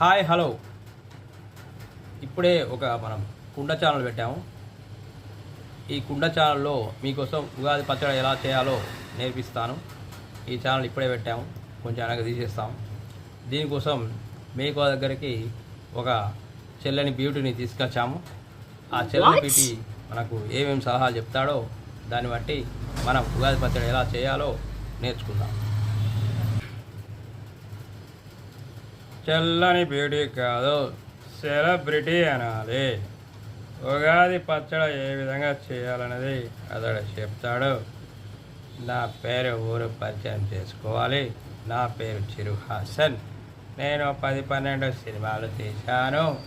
Hi hello. ఇప్పుడే ఒక మనం కుండ ఛానల్ పెట్టాము. ఈ కుండ ఛానల్లో మీకోసం ఉగాది పచ్చడి ఎలా చేయాలో నేర్పిస్తాను. ఈ ఛానల్ ఇప్పుడే పెట్టాము. కొంచెం వెనక తీసేస్తాం దీనికోసం మీకు దగ్గరికి ఒక చెల్లని బ్యూటీని తీసుకొచ్చాము. ఆ చెల్లని? బ్యూటీ మనకు ఏమేమి సలహాలు చెప్తాడో దాన్ని బట్టి మనం ఉగాది పచ్చడి ఎలా చేయాలో నేర్చుకుందాం. చెల్లని బ్యూటీ కాదు సెలబ్రిటీ అనాలి. ఉగాది పచ్చడి ఏ విధంగా చేయాలనేది అతడు చెప్తాడు. నా పేరు ఊరు పరిచయం చేసుకోవాలి. నా పేరు చిరు హాసన్. నేను పది పన్నెండు సినిమాలు తీశాను.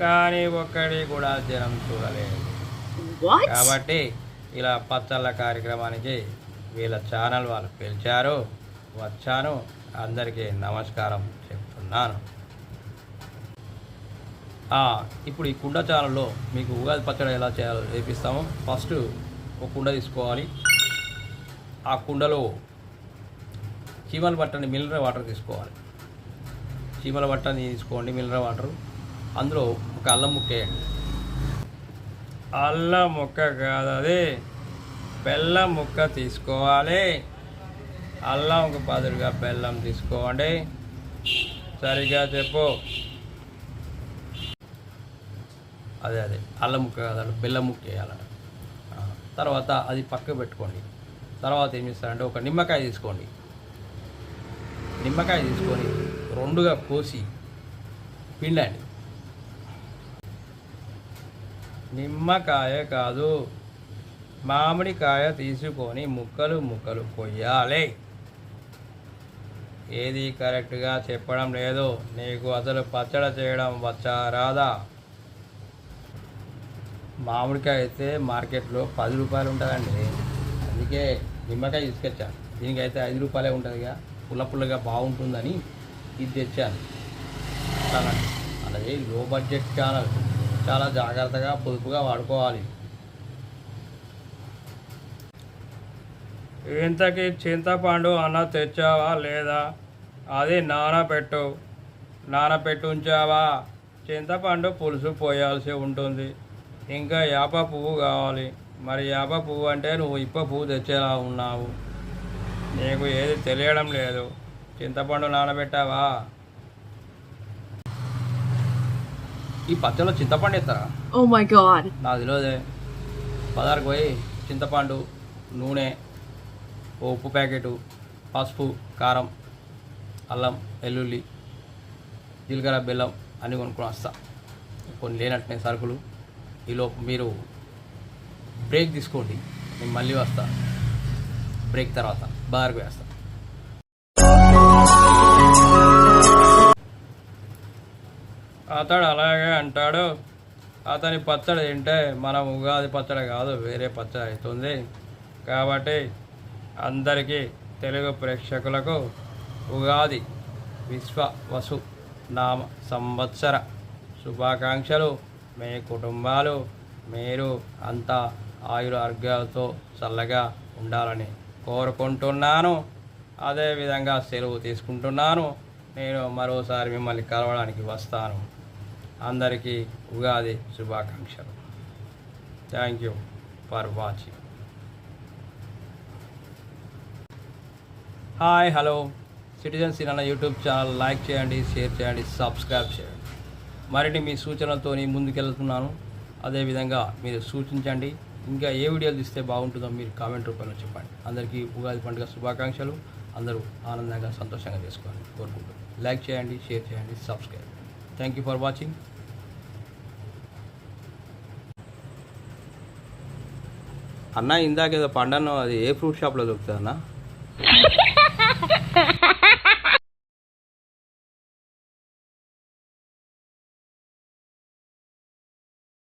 కానీ ఒక్కడి కూడా జనం చూడలేదు? కాబట్టి ఇలా పచ్చళ్ళ కార్యక్రమానికి వీళ్ళ ఛానల్ వాళ్ళు పిలిచారు వచ్చాను. అందరికీ నమస్కారం చెప్తున్నాను. ఇప్పుడు ఈ కుండ ఛానల్లో మీకు ఉగాది పచ్చడి ఎలా చేయాలో చేపిస్తాము ఫస్ట్ ఒక కుండ తీసుకోవాలి. ఆ కుండలో చీమల బట్టని మినరల్ వాటర్ తీసుకోవాలి. చీమల బట్టని తీసుకోండి మినరల్ వాటర్. అందులో ఒక అల్లం ముక్క వేయండి. అల్లం ముక్క కాదు అదే బెల్లం ముక్క తీసుకోవాలి. అల్లంకు బదులుగా బెల్లం తీసుకోండి. సరిగా చెప్పు. అదే అదే. అల్లం ముక్క కాదు బెల్లం ముక్క వేయాలంట. తర్వాత అది పక్క పెట్టుకోండి. తర్వాత ఏం చేస్తారంటే ఒక నిమ్మకాయ తీసుకోండి. నిమ్మకాయ తీసుకొని రెండుగా కోసి పిండండి. నిమ్మకాయ కాదు. మామిడికాయ తీసుకొని ముక్కలు ముక్కలు కొయ్యాలి. ఏది కరెక్ట్గా చెప్పడం లేదు. నీకు అసలు పచ్చడి చేయడం వచ్చా రాదా? మామిడికాయ అయితే మార్కెట్లో పది రూపాయలు ఉంటుందండి. అందుకే నిమ్మకాయ తీసుకొచ్చాను దీనికైతే ఐదు రూపాయలే ఉంటుందిగా. పుల్ల పుల్లగా బాగుంటుందని ఇది తెచ్చాను. అలాగే లో బడ్జెట్ ఛానల్ చాలా జాగ్రత్తగా పొదుపుగా వాడుకోవాలి. ఇంతకీ చింతపండు అన్న తెచ్చావా లేదా? అది నానబెట్టు. నానబెట్టి ఉంచావా? చింతపండు పులుసు పోయాల్సి ఉంటుంది. ఇంకా యాప పువ్వు కావాలి. మరి యాప పువ్వు అంటే నువ్వు ఇప్ప పువ్వు తెచ్చేలా ఉన్నావు. నీకు ఏది తెలియడం లేదు. చింతపండు నానబెట్టావా? ఈ పచ్చలో చింతపండు my god. నాకు తెలియదే. పదార్కు పోయి చింతపండు నూనె ఓ ఉప్పు ప్యాకెటు పసుపు కారం అల్లం వెల్లుల్లి జీలకర్ర బెల్లం అన్నీ కొనుక్కొని వస్తా. కొన్ని లేనట్టునే సరుకులు. ఈలోపు మీరు బ్రేక్ తీసుకోండి. నేను మళ్ళీ వస్తా. బ్రేక్ తర్వాత. బజార్కు వేస్తా. అతడు అలాగే అంటాడు. అతని పచ్చడి తింటే మనం ఉగాది పచ్చడి కాదు వేరే పచ్చడి అవుతుంది. కాబట్టి అందరికీ తెలుగు ప్రేక్షకులకు ఉగాది విశ్వ వసు నామ సంవత్సర శుభాకాంక్షలు. మీ కుటుంబాలు మీరు అంతా ఆయుర చల్లగా ఉండాలని కోరుకుంటున్నాను. అదేవిధంగా సెలవు తీసుకుంటున్నాను. నేను మరోసారి మిమ్మల్ని కలవడానికి వస్తాను. అందరికీ ఉగాది శుభాకాంక్షలు. Thank you for watching. Hi hello. Citizen cinema YouTube channel like చేయండి షేర్ చేయండి సబ్స్క్రైబ్ చేయండి. మరిన్ని మీ సూచనలతో ముందుకెళ్తున్నాను. అదేవిధంగా మీరు సూచించండి. ఇంకా ఏ వీడియోలు తీస్తే బాగుంటుందో మీరు కామెంట్ రూపంలో చెప్పండి. అందరికీ ఉగాది పండుగ శుభాకాంక్షలు. అందరూ ఆనందంగా సంతోషంగా చేసుకోవాలి కోరుకుంటున్నాను. లైక్ చేయండి షేర్ చేయండి subscribe. Thank you for watching అన్న ఇందాక ఏదో పండను అది ఏ ఫ్రూట్ షాప్లో దొరుకుతుంది అన్న